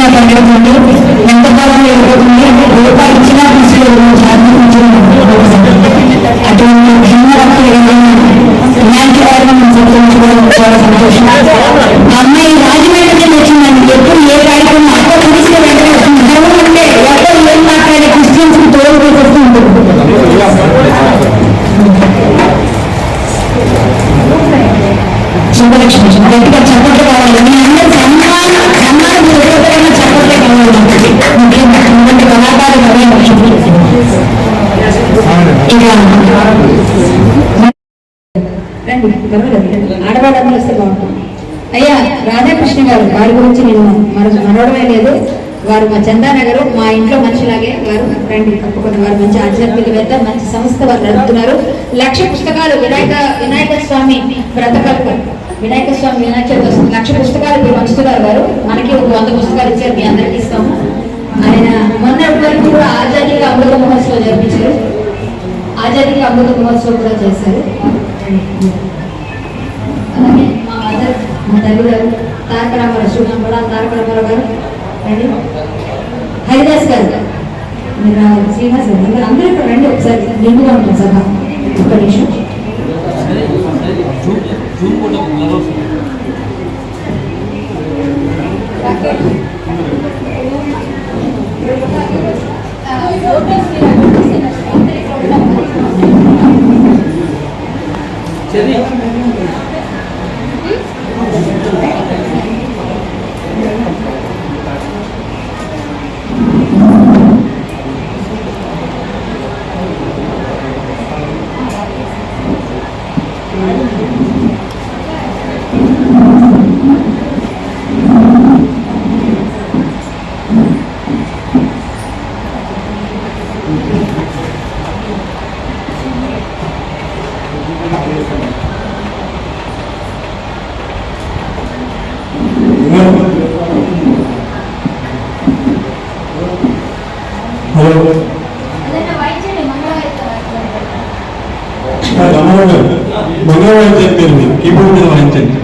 పవిత్రమైన పండుగ ఎంతకాలం వెళ్ళిపోతుంది రూపాయి ఇచ్చినా తీసుకోలేదు. అటువంటి భిన్నరక్తులు ఇలాంటి వారిని మనం సంతోషించుకోవడం చాలా సంతోషం. ఆ అమ్మాయి రాజమండ్రి వచ్చిందండి. ఎప్పుడు ఏ కార్యక్రమం అక్కడ వెంటనే వస్తుంది. ధర్మం అంటే ఎవరు ఏం మాట్లాడే క్రిస్టియన్స్కి తోడు వస్తూ ఉంటుంది. శుభలక్ష్మి గట్టిగా కావాలి. మీ సన్మానం వస్తే బాగుంటుంది అయ్యా రాధాకృష్ణ గారు వారి గురించి నేను మన మనవడమే లేదు. వారు మా చందానగర్ మా ఇంట్లో మనిషిలాగే వారు రండి. తప్పకుండా వారు మంచి ఆధ్యాత్మికవేత్త మంచి సంస్థ వారు నడుపుతున్నారు. లక్ష పుస్తకాలు వినాయక వినాయక స్వామి వ్రతకల్ప. వినాయక స్వామి వినాయక చవితి లక్ష పుస్తకాలు ఇప్పుడు పంచుతున్నారు గారు. మనకి ఒక వంద పుస్తకాలు ఇచ్చారు మీ అందరికి ఇస్తాము. ఆయన మొన్నటి వరకు కూడా ఆజాదీకి అమృత మహోత్సవం జరిపించారు. ఆజాదీకి అమృత మహోత్సవం కూడా చేశారు. అలాగే మా మదర్ మా తల్లి గారు తారక రామారావు శ్రీరామరావు తారక రామారావు గారు రండి హరిదాస్ గారు. మీరు శ్రీనివాస్ గారు. అందరూ అందరూ ఇక్కడ రండి ఒకసారి. నిండుగా ఉంటుంది సభ. ఒక్క నిమిషం. ஜூம் ஜூம் போட்ட హలో. మంగళవారం. మంగళవారం చెప్పారు మీరు. కీబోర్డ్ మీద వాయించండి.